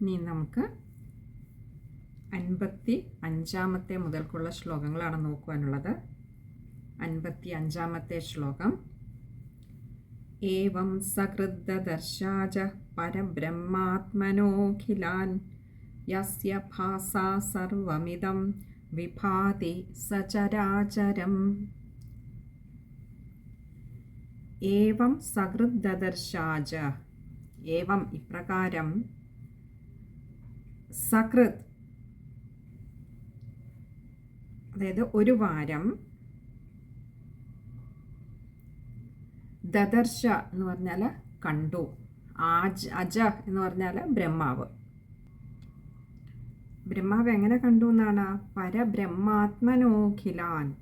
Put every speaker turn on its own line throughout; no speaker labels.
ഇനി നമുക്ക് അൻപത്തി അഞ്ചാമത്തെ മുതൽക്കുള്ള ശ്ലോകങ്ങളാണ് നോക്കുവാനുള്ളത്. അൻപത്തി അഞ്ചാമത്തെ ശ്ലോകം. ഏവം സഹൃദർശാച പരബ്രഹ്മാത്മനോഖിലാൻ യസ്യ ഭാസാ സർവമിതം വിഭാതി സചരാചരം. ഏവം സഹൃദർശാച ഏവം ഇപ്രകാരം സകൃത്. അതായത് ഒരു വാരം ദദർശ എന്ന് പറഞ്ഞാൽ കണ്ടു ആജ് അജ എന്ന് പറഞ്ഞാൽ ബ്രഹ്മാവ്. ബ്രഹ്മാവ് എങ്ങനെ കണ്ടു എന്നാണ്? പരബ്രഹ്മാത്മനോഖിലാൻ.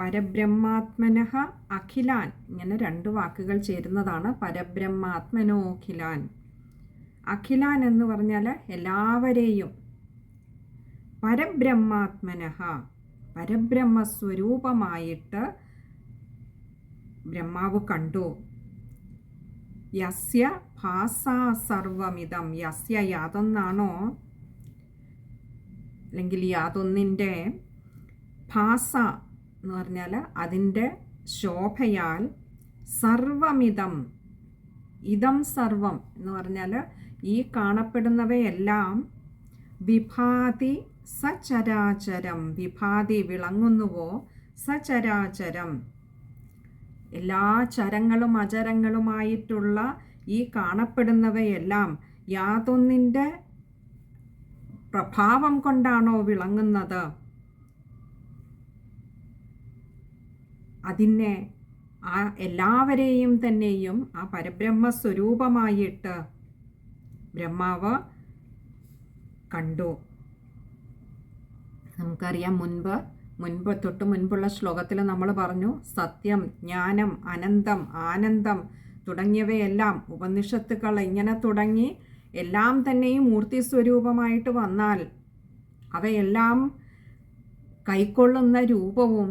പരബ്രഹ്മാത്മനഹ അഖിലാൻ. ഇങ്ങനെ രണ്ട് വാക്കുകൾ ചേരുന്നതാണ് പരബ്രഹ്മാത്മനോഖിലാൻ. അഖിലാൻ എന്ന് പറഞ്ഞാൽ എല്ലാവരെയും. പരബ്രഹ്മാത്മനഹ. പരബ്രഹ്മസ്വരൂപമായിട്ട് ബ്രഹ്മാവ് കണ്ടു. യസ്യ ഭാസ സർവമിതം. യസ്യ യാതൊന്നാണോ? അല്ലെങ്കിൽ യാതൊന്നിന്റെ ഭാസ എന്ന് പറഞ്ഞാൽ അതിന്റെ ശോഭയാൽ സർവമിതം ഇതം സർവം എന്ന് പറഞ്ഞാൽ ഈ കാണപ്പെടുന്നവയെല്ലാം വിഭാതി സചരാചരം. വിഭാതി വിളങ്ങുന്നുവോ? സചരാചരം. എല്ലാ ചരങ്ങളും അചരങ്ങളുമായിട്ടുള്ള ഈ കാണപ്പെടുന്നവയെല്ലാം യാതൊന്നിന്റെ പ്രഭാവം കൊണ്ടാണോ വിളങ്ങുന്നത്? അതിനെ ആ എല്ലാവരെയും തന്നെയും ആ പരബ്രഹ്മ സ്വരൂപമായിട്ട് ബ്രഹ്മാവ് കണ്ടു. നമുക്കറിയാം മുൻപ് മുൻപ് തൊട്ട് മുൻപുള്ള ശ്ലോകത്തിൽ നമ്മൾ പറഞ്ഞു സത്യം ജ്ഞാനം അനന്തം ആനന്ദം തുടങ്ങിയവയെല്ലാം ഉപനിഷത്തുക്കൾ ഇങ്ങനെ തുടങ്ങി എല്ലാം തന്നെയും മൂർത്തി സ്വരൂപമായിട്ട് വന്നാൽ അവയെല്ലാം കൈക്കൊള്ളുന്ന രൂപവും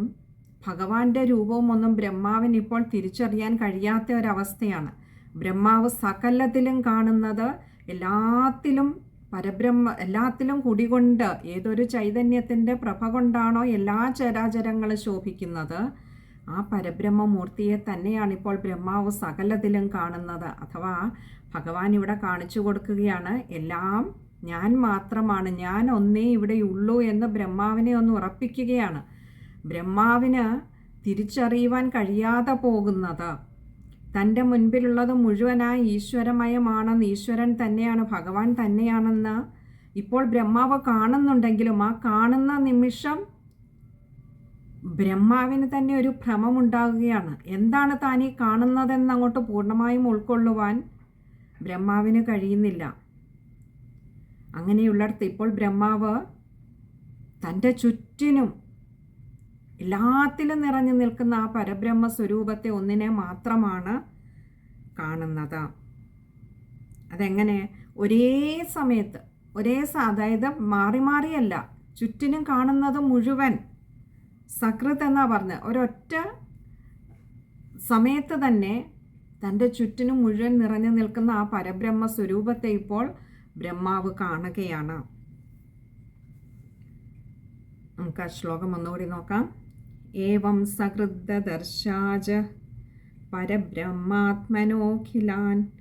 ഭഗവാന്റെ രൂപവും ഒന്നും ബ്രഹ്മാവിന് ഇപ്പോൾ തിരിച്ചറിയാൻ കഴിയാത്ത ഒരവസ്ഥയാണ് ബ്രഹ്മാവ് സകലത്തിലും കാണുന്നത് എല്ലാത്തിലും പരബ്രഹ്മ എല്ലാത്തിലും കുടികൊണ്ട് ഏതൊരു ചൈതന്യത്തിന്റെ പ്രഭ കൊണ്ടാണോ എല്ലാ ചരാചരങ്ങളും ശോഭിക്കുന്നത്. ആ പരബ്രഹ്മമൂർത്തിയെ തന്നെയാണ് ഇപ്പോൾ ബ്രഹ്മാവ് സകലത്തിലും കാണുന്നത്. അഥവാ ഭഗവാൻ ഇവിടെ കാണിച്ചു കൊടുക്കുകയാണ് എല്ലാം ഞാൻ മാത്രമാണ് ഞാൻ ഒന്നേ ഇവിടെയുള്ളൂ എന്ന് ബ്രഹ്മാവിനെ ഒന്ന് ഉറപ്പിക്കുകയാണ്. ബ്രഹ്മാവിന് തിരിച്ചറിയുവാൻ കഴിയാതെ പോകുന്നത്. തന്റെ മുൻപിലുള്ളത് മുഴുവനായി ഈശ്വരമയമാണെന്ന് ഈശ്വരൻ തന്നെയാണ് ഭഗവാൻ തന്നെയാണെന്ന് ഇപ്പോൾ ബ്രഹ്മാവ് കാണുന്നുണ്ടെങ്കിലും ആ കാണുന്ന നിമിഷം ബ്രഹ്മാവിന് തന്നെ ഒരു ഭ്രമമുണ്ടാകുകയാണ്. എന്താണ് താൻ ഈ കാണുന്നതെന്ന് അങ്ങോട്ട് പൂർണമായും ഉൾക്കൊള്ളുവാൻ ബ്രഹ്മാവിന് കഴിയുന്നില്ല. അങ്ങനെയുള്ളിടത്ത് ഇപ്പോൾ ബ്രഹ്മാവ് തന്റെ ചുറ്റിനും എല്ലാത്തിലും നിറഞ്ഞു നിൽക്കുന്ന ആ പരബ്രഹ്മ സ്വരൂപത്തെ ഒന്നിനെ മാത്രമാണ് കാണുന്നത്. അതെങ്ങനെ? ഒരേ സമയത്ത് ഒരേ അതായത് മാറി മാറിയല്ല ചുറ്റിനും കാണുന്നത് മുഴുവൻ സകൃത് എന്നാ പറഞ്ഞത് ഒരൊറ്റ സമയത്ത് തന്നെ തന്റെ ചുറ്റിനും മുഴുവൻ നിറഞ്ഞു നിൽക്കുന്ന ആ പരബ്രഹ്മ സ്വരൂപത്തെ ഇപ്പോൾ ബ്രഹ്മാവ് കാണുകയാണ്. നമുക്ക് ആ ശ്ലോകം ഒന്നുകൂടി നോക്കാം. ഏവം സഹൃദ്ദർശാജ പരബ്രഹ്മാത്മനോഖിലാൻ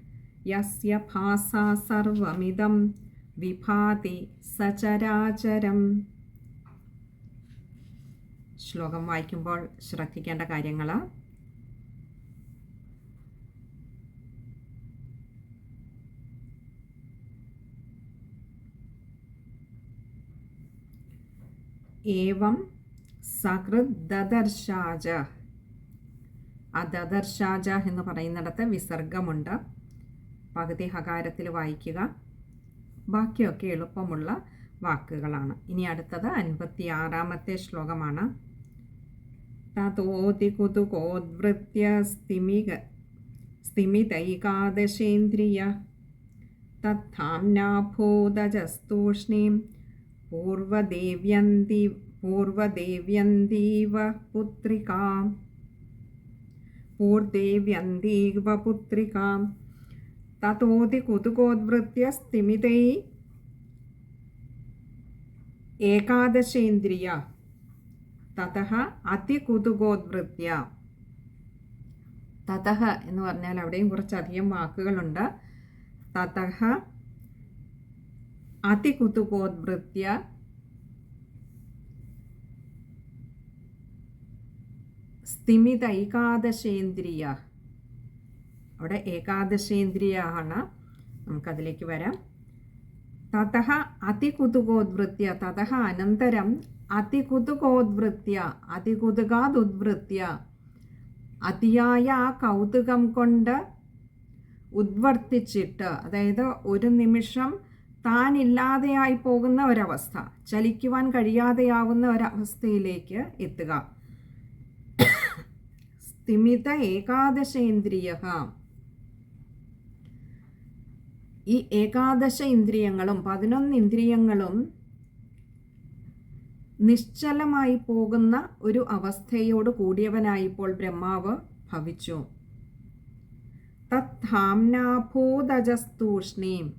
യസ്യ ഭാസാ സർവമിതം വിഭാതി സചരാചരം. ശ്ലോകം വായിക്കുമ്പോൾ ശ്രദ്ധിക്കേണ്ട കാര്യങ്ങൾ ഏവം സഹൃദ് ദദർഷാജ ആ ദദർഷാജ എന്ന് പറയുന്നിടത്ത് വിസർഗമുണ്ട്. പകുതി ഹകാരത്തിൽ വായിക്കുക. ബാക്കിയൊക്കെ എളുപ്പമുള്ള വാക്കുകളാണ്. ഇനി അടുത്തത് അൻപത്തി ആറാമത്തെ ശ്ലോകമാണ് തതോതി കുതുകോദ്വൃത്യ സ്ഥിമിക സ്ഥിമിതൈകാദശേന്ദ്രിയ തത്ഥാംനാഭൂതജസ്തൂഷ്ണീം പൂർവദേവ്യന്തി പൂർവദേവ്യന്തീവ പുത്രികാം പൂർദേവ്യന്തീവ പുത്രികാം തതോതി കുതുകോദ്വൃത്യ സ്ഥിമിതൈ ഏകാദശേന്ദ്രിയ തതഃ അതികുതുകോദ്വൃത്യ തതഹ എന്ന് പറഞ്ഞാൽ അവിടെയും കുറച്ചധികം വാക്കുകളുണ്ട്. തതഹ അതികുതുകോദ്വൃത്യ സ്ഥിമിത ഏകാദശേന്ദ്രിയ അവിടെ ഏകാദശേന്ദ്രിയ ആണ് നമുക്കതിലേക്ക് വരാം. തഥ അതികുതുകോദ്വൃത്യ തഥ അനന്തരം അതികുതുകോദ്വൃത്യ അതികുതുകാതുദ്വൃത്യ. അതിയായ ആ കൗതുകം കൊണ്ട് ഉദ്വർത്തിച്ചിട്ട് അതായത് ഒരു നിമിഷം താൻ ഇല്ലാതെയായി പോകുന്ന ഒരവസ്ഥ ചലിക്കുവാൻ കഴിയാതെയാവുന്ന ഒരവസ്ഥയിലേക്ക് എത്തുക. സ്ഥിമിത ഏകാദശേന്ദ്രിയ. ഈ ഏകാദശ ഇന്ദ്രിയങ്ങളും പതിനൊന്ന് ഇന്ദ്രിയങ്ങളും നിശ്ചലമായി പോകുന്ന ഒരു അവസ്ഥയോട് കൂടിയവനായിപ്പോൾ ബ്രഹ്മാവ് ഭവിച്ചു. തത്ഥാംനാഭൂതജസ്തൂഷ്ണീം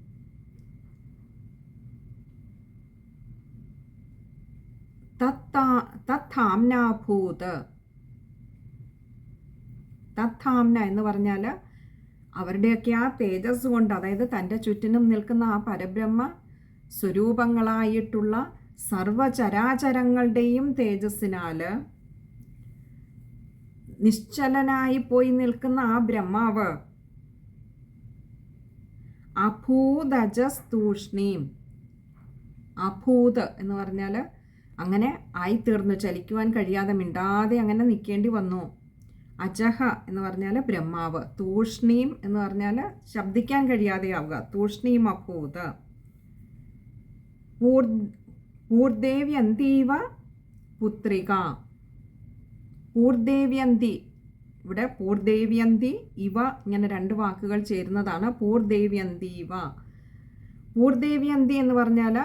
തത്താ തത്ഥാംനാഭൂത് തത്ഥാംന എന്ന് പറഞ്ഞാൽ അവരുടെയൊക്കെ ആ തേജസ് കൊണ്ട് അതായത് തന്റെ ചുറ്റിനും നിൽക്കുന്ന ആ പരബ്രഹ്മ സ്വരൂപങ്ങളായിട്ടുള്ള സർവചരാചരങ്ങളുടെയും തേജസ്സിനാൽ നിശ്ചലനായി പോയി നിൽക്കുന്ന ആ ബ്രഹ്മാവ് അഭൂതജസ്തൂഷ്ണീം. അഭൂത് എന്ന് പറഞ്ഞാൽ അങ്ങനെ ആയിത്തീർന്നു ചലിക്കുവാൻ കഴിയാതെ മിണ്ടാതെ അങ്ങനെ നിൽക്കേണ്ടി വന്നു. അജഹ എന്ന് പറഞ്ഞാൽ ബ്രഹ്മാവ് തൂഷ്ണീം എന്ന് പറഞ്ഞാൽ ശബ്ദിക്കാൻ കഴിയാതെയാവുക തൂഷ്ണീം അഭൂത് പൂർ പൂർദേവ്യന്തീവ പുത്രിക. പൂർദേവ്യന്തി ഇവിടെ പൂർദേവ്യന്തി ഇവ ഇങ്ങനെ രണ്ട് വാക്കുകൾ ചേരുന്നതാണ് പൂർദേവ്യന്തീവ. പൂർദേവ്യന്തി എന്ന് പറഞ്ഞാൽ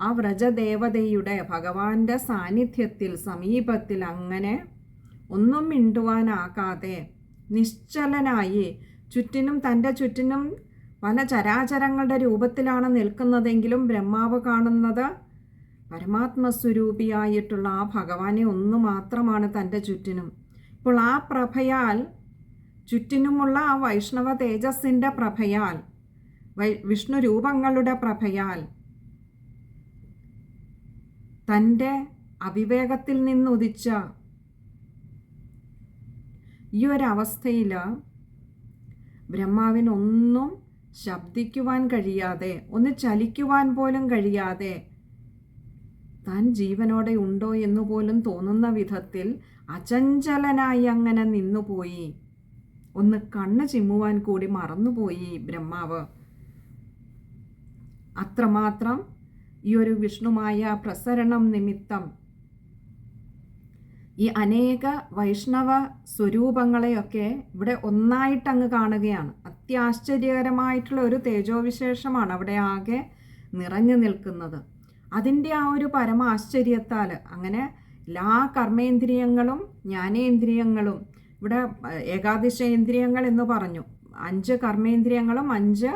ആ വ്രജദേവതയുടെ ഭഗവാന്റെ സാന്നിധ്യത്തിൽ സമീപത്തിൽ അങ്ങനെ ഒന്നും മിണ്ടുവാനാകാതെ നിശ്ചലനായി ചുറ്റിനും തന്റെ ചുറ്റിനും പല ചരാചരങ്ങളുടെ രൂപത്തിലാണ് നിൽക്കുന്നതെങ്കിലും ബ്രഹ്മാവ് കാണുന്നത് പരമാത്മസ്വരൂപിയായിട്ടുള്ള ആ ഭഗവാനെ ഒന്നു മാത്രമാണ് തന്റെ ചുറ്റിനും. ഇപ്പോൾ ആ പ്രഭയാൽ ചുറ്റിനുമുള്ള ആ വൈഷ്ണവ തേജസ്സിന്റെ പ്രഭയാൽ വൈ വിഷ്ണു രൂപങ്ങളുടെ പ്രഭയാൽ തന്റെ അവിവേകത്തിൽ നിന്നുദിച്ച ഈ ഒരവസ്ഥയിൽ ബ്രഹ്മാവിനൊന്നും ശബ്ദിക്കുവാൻ കഴിയാതെ ഒന്ന് ചലിക്കുവാൻ പോലും കഴിയാതെ താൻ ജീവനോടെ ഉണ്ടോ എന്ന് പോലും തോന്നുന്ന വിധത്തിൽ അചഞ്ചലനായി അങ്ങനെ നിന്നുപോയി. ഒന്ന് കണ്ണ് ചിമ്മുവാൻ കൂടി മറന്നുപോയി ബ്രഹ്മാവ്. അത്രമാത്രം ഈ ഒരു വിഷ്ണുമായ പ്രസരണം നിമിത്തം ഈ അനേക വൈഷ്ണവ സ്വരൂപങ്ങളെയൊക്കെ ഇവിടെ ഒന്നായിട്ട് അങ്ങ് കാണുകയാണ്. അത്യാശ്ചര്യകരമായിട്ടുള്ള ഒരു തേജോവിശേഷമാണ് അവിടെ ആകെ നിറഞ്ഞു നിൽക്കുന്നത്. അതിന്റെ ആ ഒരു പരമാശ്ചര്യത്താൽ അങ്ങനെ എല്ലാ കർമ്മേന്ദ്രിയങ്ങളും ജ്ഞാനേന്ദ്രിയങ്ങളും ഇവിടെ ഏകാദശേന്ദ്രിയങ്ങൾ എന്ന് പറഞ്ഞു. അഞ്ച് കർമ്മേന്ദ്രിയങ്ങളും അഞ്ച്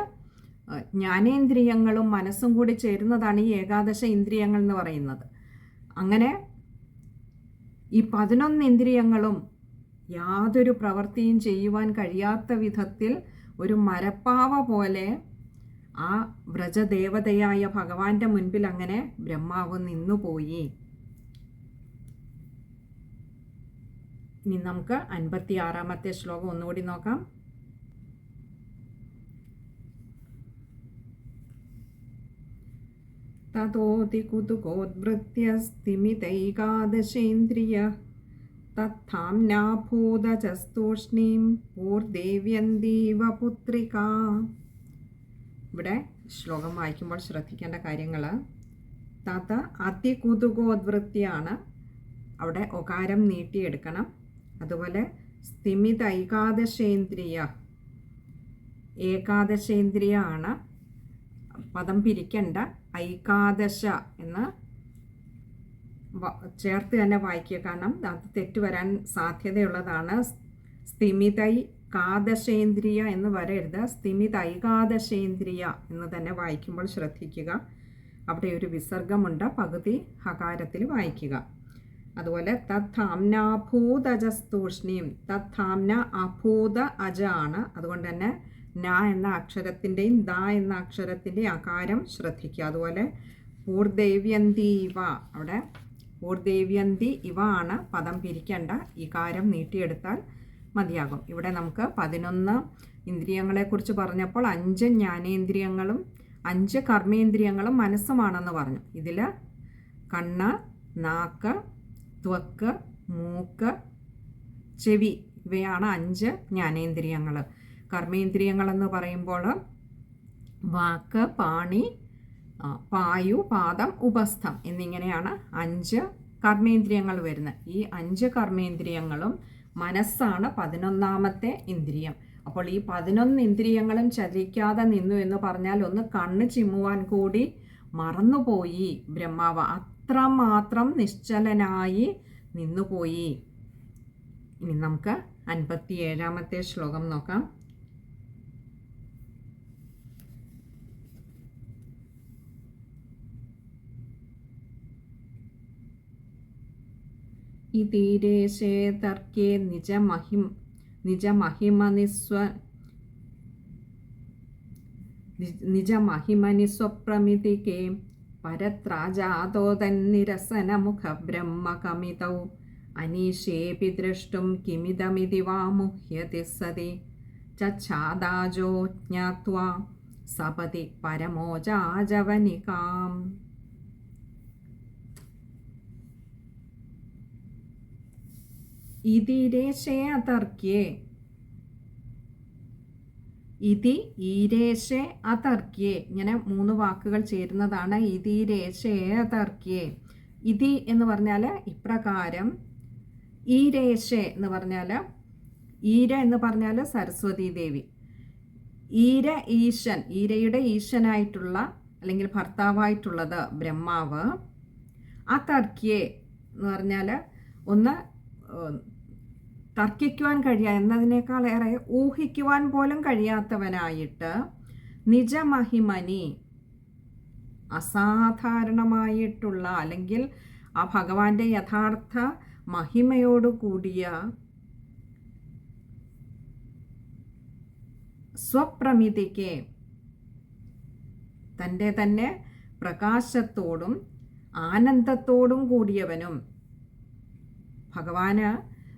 ജ്ഞാനേന്ദ്രിയങ്ങളും മനസ്സും കൂടി ചേരുന്നതാണ് ഈ ഏകാദശ ഇന്ദ്രിയങ്ങൾ എന്ന് പറയുന്നത്. അങ്ങനെ ഈ പതിനൊന്ന് ഇന്ദ്രിയങ്ങളും യാതൊരു പ്രവൃത്തിയും ചെയ്യുവാൻ കഴിയാത്ത വിധത്തിൽ ഒരു മരപ്പാവ പോലെ ആ വ്രജദേവതയായ ഭഗവാന്റെ മുൻപിൽ അങ്ങനെ ബ്രഹ്മാവ് നിന്നുപോയി. ഇനി നമുക്ക് അൻപത്തി ആറാമത്തെ ശ്ലോകം ഒന്നുകൂടി നോക്കാം. കുതുകോദ്വൃത്യ സ്ഥിമിതൈകാദശേന്ദ്രിയ തത്ഥാംനാഭൂതചസ്തൂഷ്ണീം പൂർദേവ്യന്തീവ പുത്രിക ഇവിടെ ശ്ലോകം വായിക്കുമ്പോൾ ശ്രദ്ധിക്കേണ്ട കാര്യങ്ങൾ തത അതികുതുകോദ്വൃത്തിയാണ് അവിടെ ഒകാരം നീട്ടിയെടുക്കണം. അതുപോലെ സ്ഥിമിത ഏകാദശേന്ദ്രിയ ഏകാദശേന്ദ്രിയ ആണ് പദം പിരിക്കേണ്ട. ഐകാദശ എന്ന് ചേർത്ത് തന്നെ വായിക്കുക. കാരണം അത് തെറ്റ് വരാൻ സാധ്യതയുള്ളതാണ്. സ്ഥിമിതൈ കാദശേന്ദ്രിയ എന്ന് വരരുത്. സ്ഥിമിത ഐകാദശേന്ദ്രിയ എന്ന് തന്നെ വായിക്കുമ്പോൾ ശ്രദ്ധിക്കുക. അവിടെ ഒരു വിസർഗമുണ്ട്. പകുതി ഹകാരത്തിൽ വായിക്കുക. അതുപോലെ തത്ഥാംനാഭൂതജസ്തൂഷ്ണീം തത്ഥാംന അഭൂത അജ ആണ് അതുകൊണ്ട് തന്നെ ന എന്ന അക്ഷരത്തിന്റെയും ദ എന്ന അക്ഷരത്തിന്റെയും അകാരം ശ്രദ്ധിക്കുക. അതുപോലെ പൂർദേവ്യന്തി ഇവ അവിടെ പൂർദേവ്യന്തി ഇവ ആണ് പദം പിരിക്കേണ്ട ഈ കാരം നീട്ടിയെടുത്താൽ മതിയാകും. ഇവിടെ നമുക്ക് പതിനൊന്ന് ഇന്ദ്രിയങ്ങളെക്കുറിച്ച് പറഞ്ഞപ്പോൾ അഞ്ച് ജ്ഞാനേന്ദ്രിയങ്ങളും അഞ്ച് കർമ്മേന്ദ്രിയങ്ങളും മനസ്സുമാണെന്ന് പറഞ്ഞു. ഇതിൽ കണ്ണ് നാക്ക് ത്വക്ക് മൂക്ക് ചെവി ഇവയാണ് അഞ്ച് ജ്ഞാനേന്ദ്രിയങ്ങൾ കർമ്മേന്ദ്രിയങ്ങളെന്ന് പറയുമ്പോൾ വാക്ക് പാണി പായു പാദം ഉപസ്ഥം എന്നിങ്ങനെയാണ് അഞ്ച് കർമ്മേന്ദ്രിയങ്ങൾ വരുന്നത്. ഈ അഞ്ച് കർമ്മേന്ദ്രിയങ്ങളും മനസ്സാണ് പതിനൊന്നാമത്തെ ഇന്ദ്രിയം. അപ്പോൾ ഈ പതിനൊന്ന് ഇന്ദ്രിയങ്ങളും ചലിക്കാതെ നിന്നു എന്ന് പറഞ്ഞാൽ ഒന്ന് കണ്ണ് ചിമ്മുവാൻ കൂടി മറന്നുപോയി ബ്രഹ്മാവ്. അത്രമാത്രം നിശ്ചലനായി നിന്നുപോയി. ഇനി നമുക്ക് അൻപത്തി ഏഴാമത്തെ ശ്ലോകം നോക്കാം. ഇതീരേശേ തർക്കേ നിജമഹിം നിജമഹിമനിസ്വ നിജമഹിമനിസ്വപ്രമിതികേ പരത്രാജാതോ തന്നിരസനമുഖ ബ്രഹ്മകമിതൗ അനീശേപി ദ്രഷ്ടും കിമിതമിതി വാ മുഹ്യതി സതി ചാദാജോ ജ്ഞാത്വാ സപതി പരമോജാജവനികാം ഇതിരേശേ അതർക്യേ. ഇതി ഈരേശേ അതർക്യേ. ഇങ്ങനെ മൂന്ന് വാക്കുകൾ ചേരുന്നതാണ് ഇതിരേശേ അതർക്യേ. ഇതി എന്ന് പറഞ്ഞാൽ ഇപ്രകാരം ഈരേശേ എന്ന് പറഞ്ഞാൽ ഈര എന്ന് പറഞ്ഞാൽ സരസ്വതി ദേവി. ഈര ഈശൻ ഈരയുടെ ഈശനായിട്ടുള്ള അല്ലെങ്കിൽ ഭർത്താവായിട്ടുള്ളത് ബ്രഹ്മാവ്. അതർക്യേ എന്ന് പറഞ്ഞാൽ ഒന്ന് തർക്കിക്കുവാൻ കഴിയാ എന്നതിനേക്കാളേറെ ഊഹിക്കുവാൻ പോലും കഴിയാത്തവനായിട്ട് നിജമഹിമനി അസാധാരണമായിട്ടുള്ള അല്ലെങ്കിൽ ആ ഭഗവാന്റെ യഥാർത്ഥ മഹിമയോട് കൂടിയ സ്വപ്രമിതിക്ക് തന്റെ തന്നെ പ്രകാശത്തോടും ആനന്ദത്തോടും കൂടിയവനും ഭഗവാന്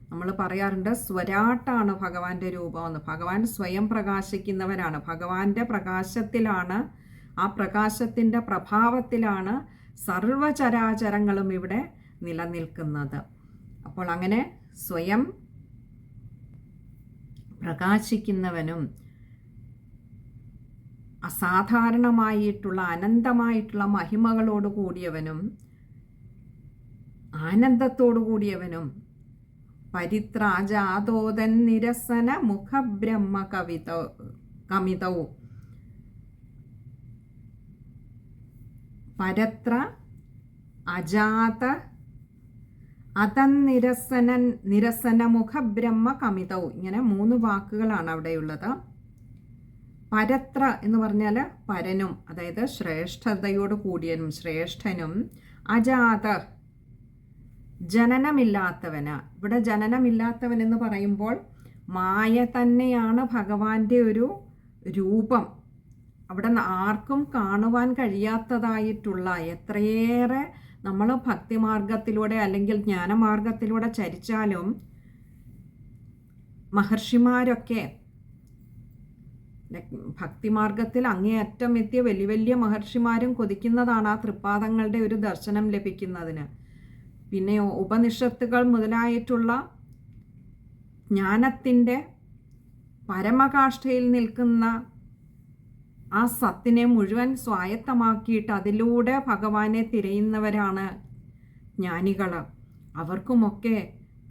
നമ്മൾ പറയാറുണ്ട് സ്വരാട്ടാണ് ഭഗവാന്റെ രൂപമെന്ന് ഭഗവാൻ സ്വയം പ്രകാശിക്കുന്നവനാണ് ഭഗവാന്റെ പ്രകാശത്തിലാണ് ആ പ്രകാശത്തിന്റെ പ്രഭാവത്തിലാണ് സർവചരാചരങ്ങളും ഇവിടെ നിലനിൽക്കുന്നത്. അപ്പോൾ അങ്ങനെ സ്വയം പ്രകാശിക്കുന്നവനും അസാധാരണമായിട്ടുള്ള അനന്തമായിട്ടുള്ള മഹിമകളോട് കൂടിയവനും ആനന്ദത്തോടു കൂടിയവനും പരിത്രാജാതോദൻ നിരസന മുഖബ്രഹ്മ കവിത കമിതവും. പരത്ര അജാത അതന്നിരസനൻ നിരസനമുഖ ബ്രഹ്മ കമിതവും ഇങ്ങനെ മൂന്ന് വാക്കുകളാണ് അവിടെയുള്ളത്. പരത്ര എന്ന് പറഞ്ഞാൽ പരനും അതായത് ശ്രേഷ്ഠതയോട് കൂടിയനും ശ്രേഷ്ഠനും. അജാത ജനനമില്ലാത്തവന്. ഇവിടെ ജനനമില്ലാത്തവൻ എന്ന് പറയുമ്പോൾ മായ തന്നെയാണ് ഭഗവാന്റെ ഒരു രൂപം. അവിടെ ആർക്കും കാണുവാൻ കഴിയാത്തതായിട്ടുള്ള എത്രയേറെ നമ്മൾ ഭക്തിമാർഗത്തിലൂടെ അല്ലെങ്കിൽ ജ്ഞാനമാർഗത്തിലൂടെ ചരിച്ചാലും മഹർഷിമാരൊക്കെ ഭക്തിമാർഗത്തിൽ അങ്ങേയറ്റം എത്തിയ വലിയ വലിയ മഹർഷിമാരും കൊതിക്കുന്നതാണ് ആ തൃപ്പാദങ്ങളുടെ ഒരു ദർശനം ലഭിക്കുന്നതിന്. പിന്നെ ഉപനിഷത്തുകൾ മുതലായിട്ടുള്ള ജ്ഞാനത്തിന്റെ പരമകാഷ്ഠയിൽ നിൽക്കുന്ന ആ സത്തിനെ മുഴുവൻ സ്വായത്തമാക്കിയിട്ട് അതിലൂടെ ഭഗവാനെ തിരയുന്നവരാണ് ജ്ഞാനികൾ. അവർക്കുമൊക്കെ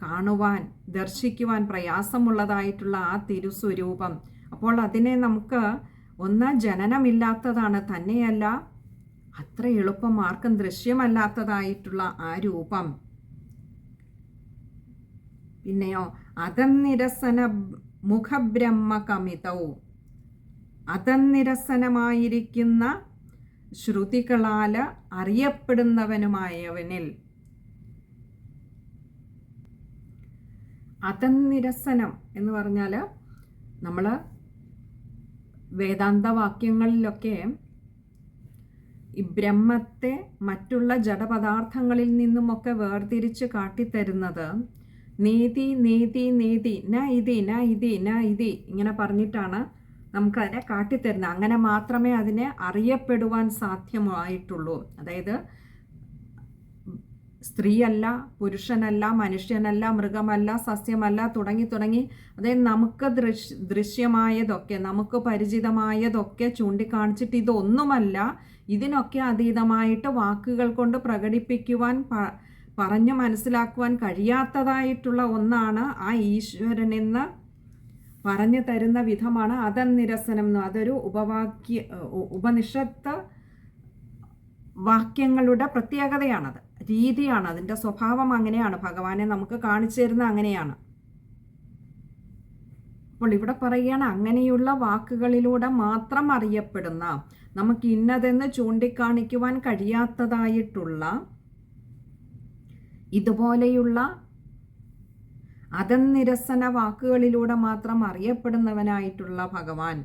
കാണുവാൻ ദർശിക്കുവാൻ പ്രയാസമുള്ളതായിട്ടുള്ള ആ തിരുസ്വരൂപം. അപ്പോൾ അതിനെ നമുക്ക് ഒന്ന് ജനനമില്ലാത്തതാണ് തന്നെയല്ല അത്ര എളുപ്പം ആർക്കും ദൃശ്യമല്ലാത്തതായിട്ടുള്ള ആ രൂപം. പിന്നെയോ അതന്നിരസന മുഖബ്രഹ്മകമിതൗ. അതന്നിരസനമായിരിക്കുന്ന ശ്രുതികളാൽ അറിയപ്പെടുന്നവനുമായവനിൽ. അതന്നിരസനം എന്ന് പറഞ്ഞാൽ നമ്മൾ വേദാന്ത വാക്യങ്ങളിലൊക്കെ ഈ ബ്രഹ്മത്തെ മറ്റുള്ള ജഡപദാർത്ഥങ്ങളിൽ നിന്നുമൊക്കെ വേർതിരിച്ച് കാട്ടിത്തരുന്നത് നീതി നീതി നീതി ന ഇതി ന ഇതി ന ഇതി ഇങ്ങനെ പറഞ്ഞിട്ടാണ് നമുക്കതിനെ കാട്ടിത്തരുന്നത്. അങ്ങനെ മാത്രമേ അതിനെ അറിയപ്പെടുവാൻ സാധ്യമായിട്ടുള്ളൂ. അതായത് സ്ത്രീയല്ല പുരുഷനല്ല മനുഷ്യനല്ല മൃഗമല്ല സസ്യമല്ല തുടങ്ങി തുടങ്ങി അതായത് നമുക്ക് ദൃശ് ദൃശ്യമായതൊക്കെ നമുക്ക് പരിചിതമായതൊക്കെ ചൂണ്ടിക്കാണിച്ചിട്ട് ഇതൊന്നുമല്ല ഇതിനൊക്കെ അതീതമായിട്ട് വാക്കുകൾ കൊണ്ട് പ്രകടിപ്പിക്കുവാൻ പറഞ്ഞു മനസ്സിലാക്കുവാൻ കഴിയാത്തതായിട്ടുള്ള ഒന്നാണ് ആ ഈശ്വരൻ എന്ന് പറഞ്ഞു തരുന്ന വിധമാണ് അതനിരസനം എന്ന് അതൊരു ഉപവാക്യ ഉപനിഷത്ത് വാക്യങ്ങളുടെ പ്രത്യേകതയാണത്. രീതിയാണ്. അതിന്റെ സ്വഭാവം അങ്ങനെയാണ്. ഭഗവാനെ നമുക്ക് കാണിച്ചു തരുന്ന അങ്ങനെയാണ്. അപ്പോൾ ഇവിടെ പറയുകയാണ് അങ്ങനെയുള്ള വാക്കുകളിലൂടെ മാത്രം അറിയപ്പെടുന്ന നമുക്ക് ഇന്നതെന്ന് ചൂണ്ടിക്കാണിക്കുവാൻ കഴിയാത്തതായിട്ടുള്ള ഇതുപോലെയുള്ള അതനിരസന വാക്കുകളിലൂടെ മാത്രം അറിയപ്പെടുന്നവനായിട്ടുള്ള ഭഗവാൻ.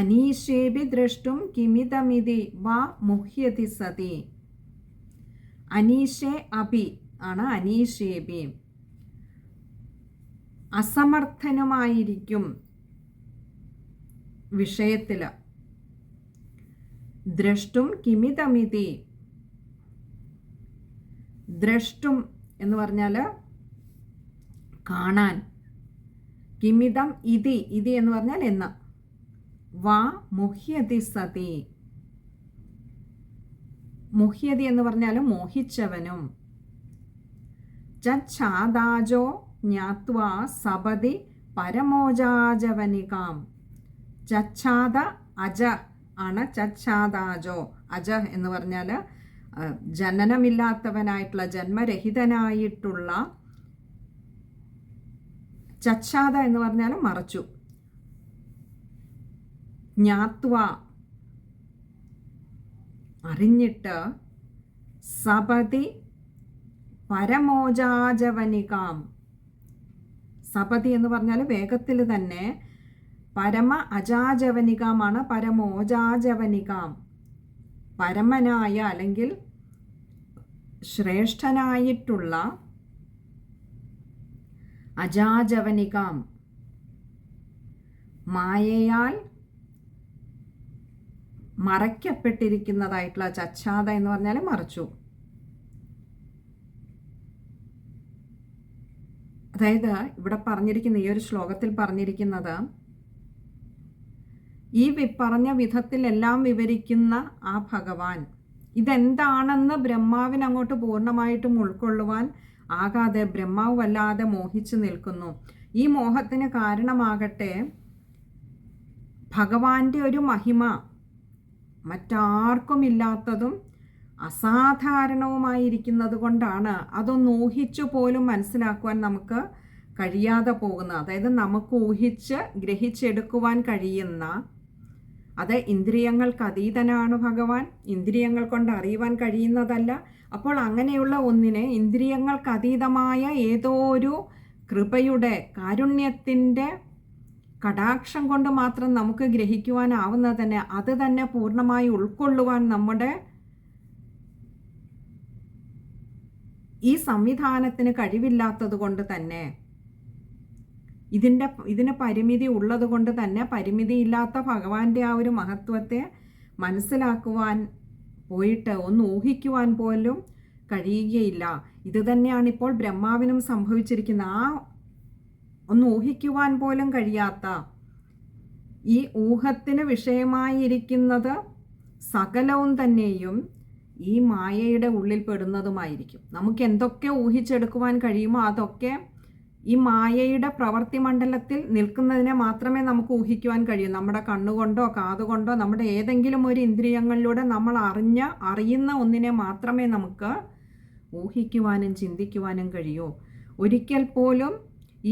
അനീഷേബി ദ്രഷ്ടും കിമിതമിതി വാ മുഹ്യതി സതി. അനീഷേ അഭി ആണ് അനീഷേബി അസമർത്ഥനുമായിരിക്കും വിഷയത്തിൽ ദ്രഷ്ടും കിമിതമിതി ദ്രഷ്ടും എന്ന് പറഞ്ഞാൽ കാണാൻ. കിമിതം ഇതി ഇതി എന്ന് പറഞ്ഞാൽ എന്ന. വാ മുഹ്യതി സതി. മുഹ്യതി എന്ന് പറഞ്ഞാൽ മോഹിച്ചവനും. ചാദാജോ ജ്ഞാത്വാ സപതി പരമോജാജവനികാം. ചച്ഛാദ അജ ആണ് ചച്ഛാദാജോ. അജ എന്ന് പറഞ്ഞാൽ ജനനമില്ലാത്തവനായിട്ടുള്ള ജന്മരഹിതനായിട്ടുള്ള ചച്ഛാദ എന്ന് പറഞ്ഞാൽ മറച്ചു. ജ്ഞാത്വ അറിഞ്ഞിട്ട് സപതി പരമോജാജവനികാം. സപതി എന്ന് പറഞ്ഞാൽ വേഗത്തിൽ തന്നെ പരമ അജാജവനികാമാണ് പരമോജാജവനികാം. പരമനായ അല്ലെങ്കിൽ ശ്രേഷ്ഠനായിട്ടുള്ള അജാജവനികാം. മായയാൽ മറയ്ക്കപ്പെട്ടിരിക്കുന്നതായിട്ടുള്ള ചച്ചാത എന്ന് പറഞ്ഞാൽ മറച്ചു. അതായത് ഇവിടെ പറഞ്ഞിരിക്കുന്ന ഈ ഒരു ശ്ലോകത്തിൽ പറഞ്ഞിരിക്കുന്നത് ഈ പറഞ്ഞ വിധത്തിലെല്ലാം വിവരിക്കുന്ന ആ ഭഗവാൻ ഇതെന്താണെന്ന് ബ്രഹ്മാവിന് അങ്ങോട്ട് പൂർണമായിട്ടും ഉൾക്കൊള്ളുവാൻ ആകാതെ ബ്രഹ്മാവ് വല്ലാതെ മോഹിച്ചു നിൽക്കുന്നു. ഈ മോഹത്തിന് കാരണമാകട്ടെ ഭഗവാന്റെ ഒരു മഹിമ മറ്റാർക്കും ഇല്ലാത്തതും അസാധാരണവുമായിരിക്കുന്നത് കൊണ്ടാണ് അതൊന്ന് ഊഹിച്ചു പോലും മനസ്സിലാക്കുവാൻ നമുക്ക് കഴിയാതെ പോകുന്നത്. അതായത് നമുക്ക് ഊഹിച്ച് ഗ്രഹിച്ചെടുക്കുവാൻ കഴിയുന്ന അത് ഇന്ദ്രിയങ്ങൾക്ക് അതീതനാണ് ഭഗവാൻ. ഇന്ദ്രിയങ്ങൾ കൊണ്ട് അറിയുവാൻ കഴിയുന്നതല്ല. അപ്പോൾ അങ്ങനെയുള്ള ഒന്നിനെ ഇന്ദ്രിയങ്ങൾക്ക് അതീതമായ ഏതോ ഒരു കൃപയുടെ കാരുണ്യത്തിന്റെ കടാക്ഷം കൊണ്ട് മാത്രം നമുക്ക് ഗ്രഹിക്കുവാനാവുന്നതിന് അത് തന്നെ പൂർണമായി ഉൾക്കൊള്ളുവാൻ നമ്മുടെ ഈ സംവിധാനത്തിന് കഴിവില്ലാത്തത് കൊണ്ട് തന്നെ ഇതിന്റെ ഇതിന് പരിമിതി ഉള്ളത് കൊണ്ട് തന്നെ പരിമിതിയില്ലാത്ത ഭഗവാന്റെ ആ ഒരു മഹത്വത്തെ മനസ്സിലാക്കുവാൻ പോയിട്ട് ഒന്ന് ഊഹിക്കുവാൻ പോലും കഴിയുകയില്ല. ഇത് തന്നെയാണ് ഇപ്പോൾ ബ്രഹ്മാവിനും സംഭവിച്ചിരിക്കുന്ന ആ ഒന്ന് ഊഹിക്കുവാൻ പോലും കഴിയാത്ത ഈ ഊഹത്തിന് വിഷയമായിരിക്കുന്നത് സകലവും തന്നെയും ഈ മായയുടെ ഉള്ളിൽ പെടുന്നതുമായിരിക്കും. നമുക്ക് എന്തൊക്കെ ഊഹിച്ചെടുക്കുവാൻ കഴിയുമോ അതൊക്കെ ഈ മായയുടെ പ്രവൃത്തി മണ്ഡലത്തിൽ നിൽക്കുന്നതിനെ മാത്രമേ നമുക്ക് ഊഹിക്കുവാൻ കഴിയൂ. നമ്മുടെ കണ്ണുകൊണ്ടോ കാതുകൊണ്ടോ നമ്മുടെ ഏതെങ്കിലും ഒരു ഇന്ദ്രിയങ്ങളിലൂടെ നമ്മൾ അറിഞ്ഞ അറിയുന്ന ഒന്നിനെ മാത്രമേ നമുക്ക് ഊഹിക്കുവാനും ചിന്തിക്കുവാനും കഴിയൂ. ഒരിക്കൽ പോലും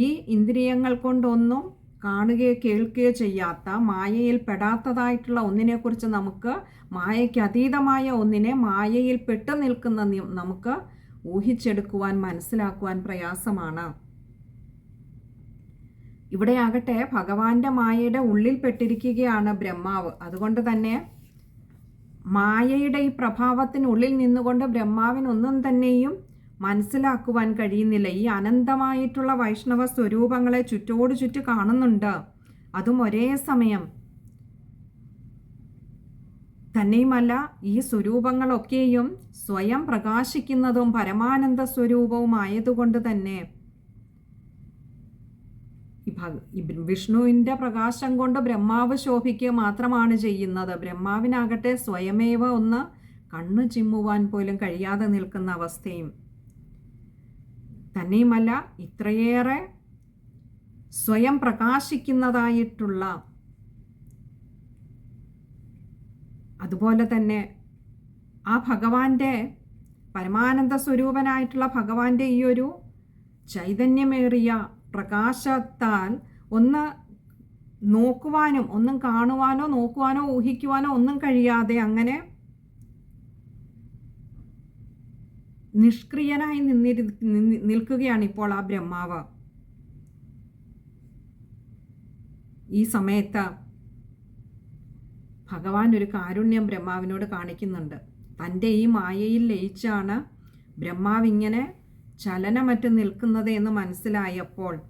ഈ ഇന്ദ്രിയങ്ങൾ കൊണ്ടൊന്നും കാണുകയോ കേൾക്കുകയോ ചെയ്യാത്ത മായയിൽ പെടാത്തതായിട്ടുള്ള ഒന്നിനെക്കുറിച്ച് നമുക്ക് മായയ്ക്ക് അതീതമായ ഒന്നിനെ മായയിൽ പെട്ടു നിൽക്കുന്ന നമുക്ക് ഊഹിച്ചെടുക്കുവാൻ മനസ്സിലാക്കുവാൻ പ്രയാസമാണ്. ഇവിടെയാകട്ടെ ഭഗവാന്റെ മായയുടെ ഉള്ളിൽ പെട്ടിരിക്കുകയാണ് ബ്രഹ്മാവ്. അതുകൊണ്ട് തന്നെ മായയുടെ ഈ പ്രഭാവത്തിനുള്ളിൽ നിന്നുകൊണ്ട് ബ്രഹ്മാവിനൊന്നും തന്നെയും മനസ്സിലാക്കുവാൻ കഴിയുന്നില്ല. ഈ അനന്തമായിട്ടുള്ള വൈഷ്ണവ സ്വരൂപങ്ങളെ ചുറ്റോട് ചുറ്റ് കാണുന്നുണ്ട്. അതും ഒരേ സമയം. തന്നെയുമല്ല ഈ സ്വരൂപങ്ങളൊക്കെയും സ്വയം പ്രകാശിക്കുന്നതും പരമാനന്ദ സ്വരൂപവുമായതുകൊണ്ട് തന്നെ വിഷ്ണുവിന്റെ പ്രകാശം കൊണ്ട് ബ്രഹ്മാവ് ശോഭിക്കുക മാത്രമാണ് ചെയ്യുന്നത്. ബ്രഹ്മാവിനാകട്ടെ സ്വയമേവ ഒന്ന് കണ്ണു ചിമ്മുവാൻ പോലും കഴിയാതെ നിൽക്കുന്ന അവസ്ഥയും. തന്നെയുമല്ല ഇത്രയേറെ സ്വയം പ്രകാശിക്കുന്നതായിട്ടുള്ള അതുപോലെ തന്നെ ആ ഭഗവാന്റെ പരമാനന്ദ സ്വരൂപനായിട്ടുള്ള ഭഗവാന്റെ ഈ ഒരു ചൈതന്യമേറിയ പ്രകാശത്താൽ ഒന്ന് നോക്കുവാനും ഒന്നും കാണുവാനോ നോക്കുവാനോ ഊഹിക്കുവാനോ ഒന്നും കഴിയാതെ അങ്ങനെ നിഷ്ക്രിയനായി നിന്നിരി നിൽക്കുകയാണ് ഇപ്പോൾ ആ ബ്രഹ്മാവ്. ഈ സമയത്ത് ഭഗവാൻ ഒരു കാരുണ്യം ബ്രഹ്മാവിനോട് കാണിക്കുന്നുണ്ട്. തന്റെ ഈ മായയിൽ ലയിച്ചാണ് ബ്രഹ്മാവ് ഇങ്ങനെ ചലനമറ്റ് നിൽക്കുന്നത് എന്ന് മനസ്സിലായപ്പോൾ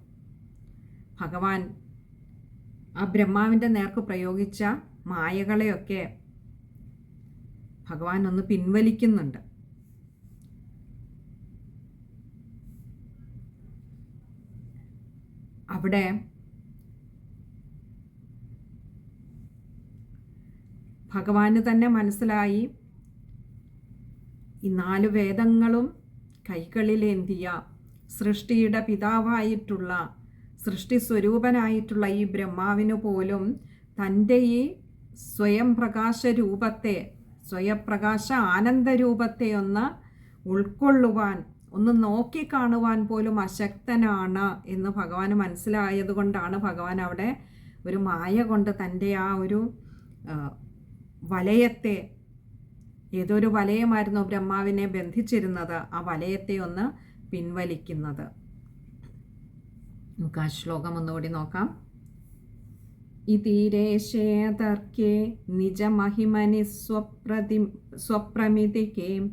ഭഗവാൻ ആ ബ്രഹ്മാവിന്റെ നേർക്ക് പ്രയോഗിച്ച മായകളെയൊക്കെ ഭഗവാൻ ഒന്ന് പിൻവലിക്കുന്നുണ്ട്. അവിടെ ഭഗവാന് തന്നെ മനസ്സിലായി ഈ നാല് വേദങ്ങളും കൈകളിലേന്തിയ സൃഷ്ടിയുടെ പിതാവായിട്ടുള്ള സൃഷ്ടി സ്വരൂപനായിട്ടുള്ള ഈ ബ്രഹ്മാവിനു പോലും തന്റെ ഈ സ്വയം പ്രകാശ രൂപത്തെ സ്വയപ്രകാശ ആനന്ദ രൂപത്തെ ഒന്ന് ഉൾക്കൊള്ളുവാൻ ഒന്ന് നോക്കിക്കാണുവാൻ പോലും അശക്തനാണ് എന്ന് ഭഗവാൻ മനസ്സിലായതുകൊണ്ടാണ് ഭഗവാൻ അവിടെ ഒരു മായ കൊണ്ട് തന്റെ ആ ഒരു വലയത്തെ ഏതൊരു വലയമായിരുന്നു ബ്രഹ്മാവിനെ ബന്ധിച്ചിരുന്നത്? ആ വലയത്തെ ഒന്ന് പിൻവലിക്കുന്നത്. നമുക്ക് ആ ശ്ലോകം ഒന്നുകൂടി നോക്കാം. ഇതീരേശേ തർക്കേ നിജമഹിമനി സ്വപ്രതി സ്വപ്രമിതികേ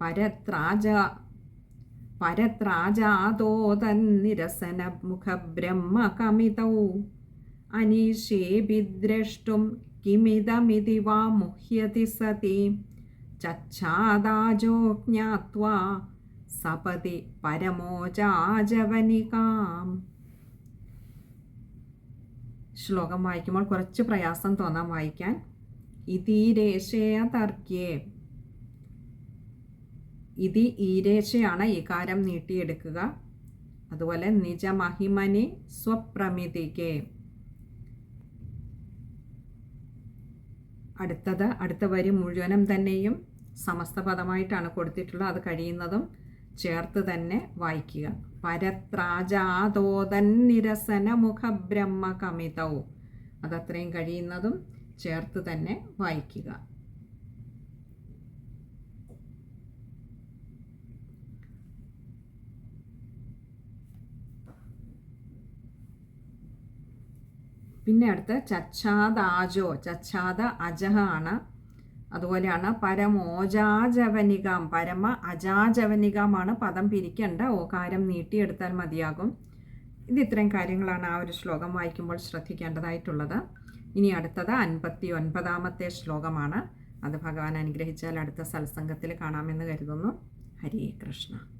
പരത്രാജ പരത്രാജാതോ തന്നിരസന മുഖബ്രഹ്മകമിതൗ. അനീഷേ വിദ്രഷ്ടും കിമിതമിതി വാ മുഹ്യതി സതി. ചച്ഛാദാജോ ജ്ഞാത്വാ സപതി പരമോചാജവനികാം ശ്ലോകം വായിക്കുമ്പോൾ കുറച്ച് പ്രയാസം തോന്നാം വായിക്കാൻ. ഇതീരേശയ തർക്കേ ഇതി ഈരേശയാണ് ഇകാരം നീട്ടിയെടുക്കുക. അതുപോലെ നിജമഹിമനി സ്വപ്രമിതികെ. അടുത്തത് അടുത്ത വരി മുഴുവനും തന്നെയും സമസ്ത പദമായിട്ടാണ് കൊടുത്തിട്ടുള്ളത്. അത് കഴിയുന്നതും ചേർത്ത് തന്നെ വായിക്കുക. പരത്രാജാതോതൻ നിരസന മുഖബ്രഹ്മ കമിതവും അതത്രയും കഴിയുന്നതും ചേർത്ത് തന്നെ വായിക്കുക. പിന്നെ അടുത്ത് ചച്ഛാദാജോ. ചച്ഛാദ അജഹ ആണ് അതുപോലെയാണ് പരമോജാജവനികാം പരമ അജാജവനികാമാണ് പദം പിരിക്കേണ്ട. ഓകാരം നീട്ടിയെടുത്താൽ മതിയാകും. ഇത് ഇത്രയും കാര്യങ്ങളാണ് ആ ഒരു ശ്ലോകം വായിക്കുമ്പോൾ ശ്രദ്ധിക്കേണ്ടതായിട്ടുള്ളത്. ഇനി അടുത്തത് അൻപത്തി ഒൻപതാമത്തെ ശ്ലോകമാണ്. അത് ഭഗവാൻ അനുഗ്രഹിച്ചാൽ അടുത്ത സത്സംഗത്തിൽ കാണാമെന്ന് കരുതുന്നു. ഹരേ കൃഷ്ണ.